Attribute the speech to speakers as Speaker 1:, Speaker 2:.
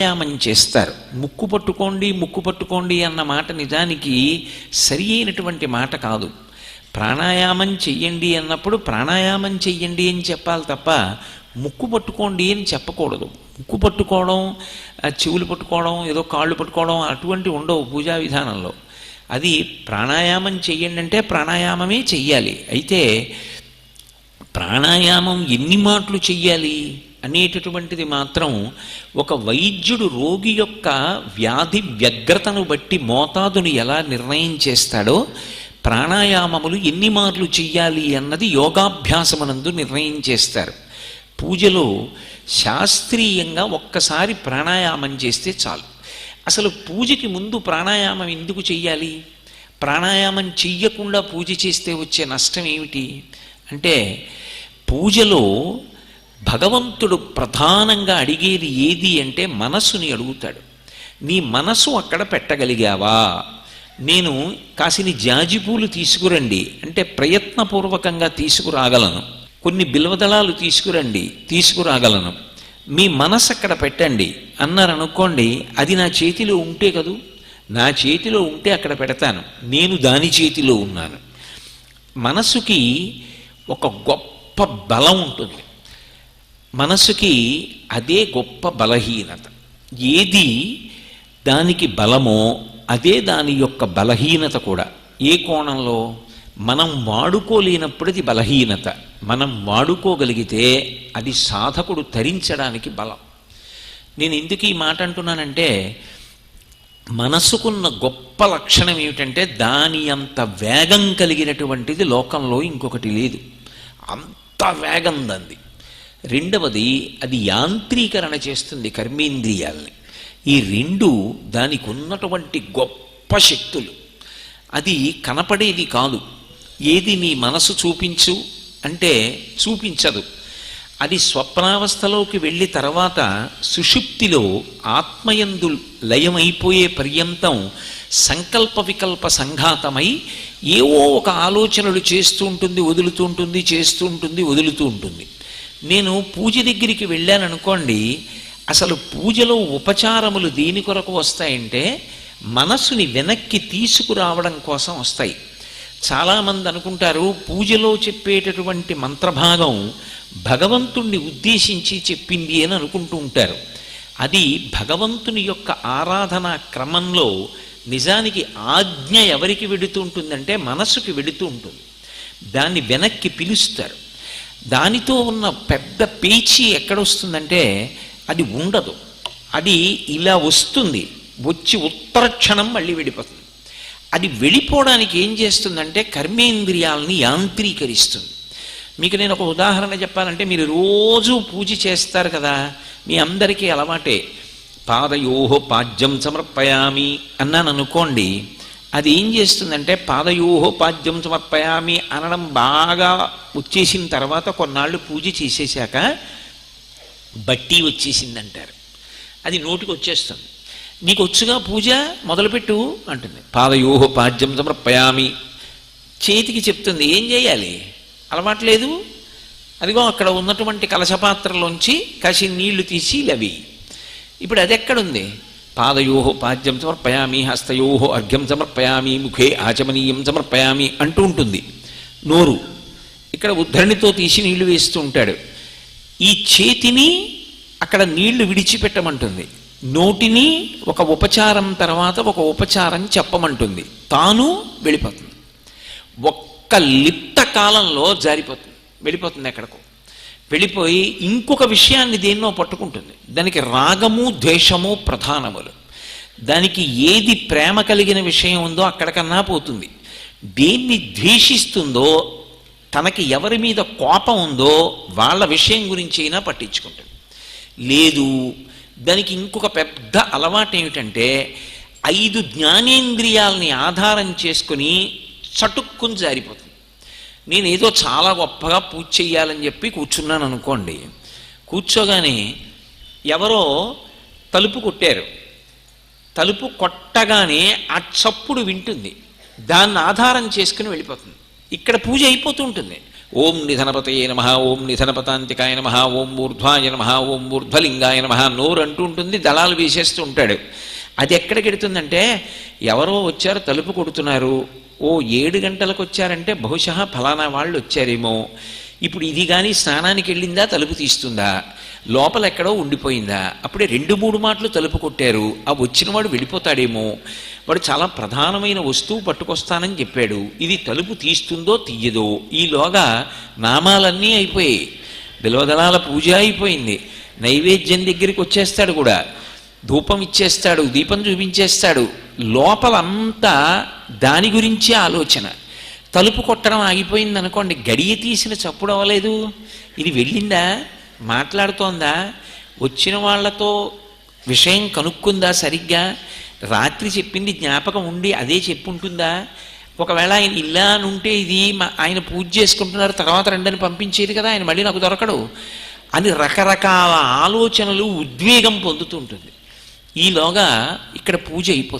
Speaker 1: ప్రాణాయామం చేస్తారు. ముక్కు పట్టుకోండి ముక్కు పట్టుకోండి అన్న మాట నిజానికి సరి అయినటువంటి మాట కాదు. ప్రాణాయామం చెయ్యండి అన్నప్పుడు ప్రాణాయామం చెయ్యండి అని చెప్పాలి తప్ప ముక్కు పట్టుకోండి అని చెప్పకూడదు. ముక్కు పట్టుకోవడం చెవులు పట్టుకోవడం ఏదో కాళ్ళు పట్టుకోవడం అటువంటి ఉండవు పూజా విధానంలో. అది ప్రాణాయామం చెయ్యండి అంటే ప్రాణాయామమే చెయ్యాలి. అయితే ప్రాణాయామం ఎన్ని మాటలు చెయ్యాలి? అనేటటువంటిది మాత్రం ఒక వైద్యుడు రోగి యొక్క వ్యాధి వ్యగ్రతను బట్టి మోతాదును ఎలా నిర్ణయం చేస్తాడో ప్రాణాయామములు ఎన్ని మార్లు చెయ్యాలి అన్నది యోగాభ్యాసమునందు నిర్ణయం చేస్తారు. పూజలో శాస్త్రీయంగా ఒక్కసారి ప్రాణాయామం చేస్తే చాలు. అసలు పూజకి ముందు ప్రాణాయామం ఎందుకు చెయ్యాలి? ప్రాణాయామం చెయ్యకుండా పూజ చేస్తే వచ్చే నష్టం ఏమిటి? అంటే పూజలో భగవంతుడు ప్రధానంగా అడిగేది ఏది అంటే మనస్సుని అడుగుతాడు. నీ మనసు అక్కడ పెట్టగలిగావా? నేను కాసిని జాజిపూలు తీసుకురండి. అంటే ప్రయత్నపూర్వకంగా తీసుకురాగలను. కొన్ని బిల్వదళాలు తీసుకురండి తీసుకురాగలను. మీ మనసు అక్కడ పెట్టండి. అన్నారు అనుకోండి అది నా చేతిలో ఉంటే కదూ? నా చేతిలో ఉంటే అక్కడ పెడతాను. నేను దాని చేతిలో ఉన్నాను. మనసుకి ఒక గొప్ప బలం ఉంటుంది. మనసుకి అదే గొప్ప బలహీనత. ఏది దానికి బలమో అదే దాని యొక్క బలహీనత కూడా. ఏ కోణంలో? మనం వాడుకోలేనప్పుడు అది బలహీనత. మనం వాడుకోగలిగితే అది సాధకుడు తరించడానికి బలం. నేను ఎందుకు ఈ మాట అంటున్నానంటే మనసుకున్న గొప్ప లక్షణం ఏమిటంటే దాని అంత వేగం కలిగినటువంటిది లోకంలో ఇంకొకటి లేదు. అంత వేగం దంది. రెండవది అది యాంత్రీకరణ చేస్తుంది కర్మేంద్రియాల్ని. ఈ రెండు దానికి ఉన్నటువంటి గొప్ప శక్తులు. అది కనపడేది కాదు. ఏది నీ మనసు చూపించు అంటే చూపించదు. అది స్వప్నావస్థలోకి వెళ్ళి తర్వాత సుషుప్తిలో ఆత్మయందు లయమైపోయే పర్యంతం సంకల్ప వికల్ప సంఘాతమై ఏవో ఒక ఆలోచనలు చేస్తూ ఉంటుంది వదులుతూ ఉంటుంది చేస్తూ ఉంటుంది వదులుతూ ఉంటుంది. నేను పూజ దగ్గరికి వెళ్ళాను అనుకోండి అసలు పూజలో ఉపచారములు దేని కొరకు వస్తాయంటే మనస్సుని వెనక్కి తీసుకురావడం కోసం వస్తాయి. చాలామంది అనుకుంటారు పూజలో చెప్పేటటువంటి మంత్రభాగం భగవంతుణ్ణి ఉద్దేశించి చెప్పింది అని అనుకుంటూ ఉంటారు. అది భగవంతుని యొక్క ఆరాధనా క్రమంలో నిజానికి ఆజ్ఞ ఎవరికి వెడుతూ ఉంటుందంటే మనస్సుకి వెడుతూ ఉంటుంది. దాన్ని వెనక్కి పిలుస్తారు. దానితో ఉన్న పెద్ద పేచీ ఎక్కడొస్తుందంటే అది ఉండదు. అది ఇలా వస్తుంది. వచ్చి ఉత్తర క్షణం మళ్ళీ వెళ్ళిపోతుంది అది వెళ్ళిపోవడానికి ఏం చేస్తుందంటే కర్మేంద్రియాలని యాంత్రీకరిస్తుంది. మీకు నేను ఒక ఉదాహరణ చెప్పాలంటే మీరు రోజు పూజ చేస్తారు కదా మీ అందరికీ అలవాటే. పాదయోహో పాద్యం సమర్పయామి అన్నాను అనుకోండి అది ఏం చేస్తుందంటే పాదయోహో పాద్యం సమర్పయామి అనడం బాగా వచ్చేసిన తర్వాత కొన్నాళ్ళు పూజ చేసేసాక బట్టి వచ్చేసిందంటారు. అది నోటికి వచ్చేస్తుంది. నీకు వచ్చుగా పూజ? మొదలుపెట్టు అంటుంది. పాదయోహో పాద్యం సమర్పయామి. చేతికి చెప్తుంది ఏం చేయాలి? అలవాట్లేదు అదిగో అక్కడ ఉన్నటువంటి కలశపాత్రలోంచి కాసి నీళ్ళు తీసి లవి. ఇప్పుడు అది ఎక్కడుంది? పాదయో పాద్యం సమర్పయామి హస్తయో అర్ఘ్యం సమర్పయామి ముఖే ఆచమనీయం సమర్పయామి అంటూ ఉంటుంది. నోరు ఇక్కడ ఉద్ధరణితో తీసి నీళ్ళు వేస్తూ ఉంటాడు. ఈ చేతిని అక్కడ నీళ్ళు విడిచిపెట్టమంటుంది. నోటిని ఒక ఉపచారం తర్వాత ఒక ఉపచారం చెప్పమంటుంది. తాను వెళ్ళిపోతుంది. ఒక్క లిప్త కాలంలో జారిపోతుంది. వెళ్ళిపోతుంది ఎక్కడికో. వెళ్ళిపోయి ఇంకొక విషయాన్ని దేన్నో పట్టుకుంటుంది. దానికి రాగము ద్వేషము ప్రధానములు. దానికి ఏది ప్రేమ కలిగిన విషయం ఉందో అక్కడికన్నా పోతుంది. దేన్ని ద్వేషిస్తుందో తనకి ఎవరి మీద కోపం ఉందో వాళ్ళ విషయం గురించి అయినా పట్టించుకుంటుంది. లేదు దానికి ఇంకొక పెద్ద అలవాటు ఏమిటంటే ఐదు జ్ఞానేంద్రియాలని ఆధారం చేసుకుని చటుక్కుని జారిపోతుంది. నేనేదో చాలా గొప్పగా పూజ చెయ్యాలని చెప్పి కూర్చున్నాను అనుకోండి. కూర్చోగానే ఎవరో తలుపు కొట్టారు. తలుపు కొట్టగానే ఆ చప్పుడు వింటుంది. దాన్ని ఆధారం చేసుకుని వెళ్ళిపోతుంది. ఇక్కడ పూజ అయిపోతూ ఉంటుంది. ఓం నిధనపతయే నమ ఓం నిధనపతాంతికాయ నమ ఓం ఊర్ధ్వాయ నమ ఓం ఊర్ధ్వలింగాయ నమ నోరు అంటూ ఉంటుంది దళాలు వేసేస్తూ ఉంటాడు. అది ఎక్కడికి వెడుతుందంటే ఎవరో వచ్చారు తలుపు కొడుతున్నారు. ఓ ఏడు గంటలకు వచ్చారంటే బహుశా ఫలానా వాళ్ళు వచ్చారేమో. ఇప్పుడు ఇది కానీ స్నానానికి వెళ్ళిందా తలుపు తీస్తుందా? లోపల ఎక్కడో ఉండిపోయిందా? అప్పుడే రెండు మూడు మాటలు తలుపు కొట్టారు. ఆ వచ్చినవాడు వెళ్ళిపోతాడేమో. వాడు చాలా ప్రధానమైన వస్తువు పట్టుకొస్తానని చెప్పాడు. ఇది తలుపు తీస్తుందో తీయదో. ఈలోగా నామాలన్నీ అయిపోయాయి. బిలవదళాల పూజ అయిపోయింది. నైవేద్యం దగ్గరికి వచ్చేస్తాడు కూడా. ధూపం ఇచ్చేస్తాడు దీపం చూపించేస్తాడు. లోపలంతా దాని గురించే ఆలోచన. తలుపు కొట్టడం ఆగిపోయింది అనుకోండి గడియ తీసిన చప్పుడు అవ్వలేదు. ఇది వెళ్ళిందా? మాట్లాడుతోందా? వచ్చిన వాళ్ళతో విషయం కనుక్కుందా సరిగ్గా? రాత్రి చెప్పింది జ్ఞాపకం ఉండి అదే చెప్పుంటుందా? ఒకవేళ ఆయన ఇలా అని ఉంటే ఇది మా- ఆయన పూజ చేసుకుంటున్నారు తర్వాత రెండని పంపించేది కదా ఆయన మళ్ళీ నాకు దొరకడు అని రకరకాల ఆలోచనలు ఉద్వేగం పొందుతుంటుంది ఈలోగా ఇక్కడ పూజ అయిపోతుంది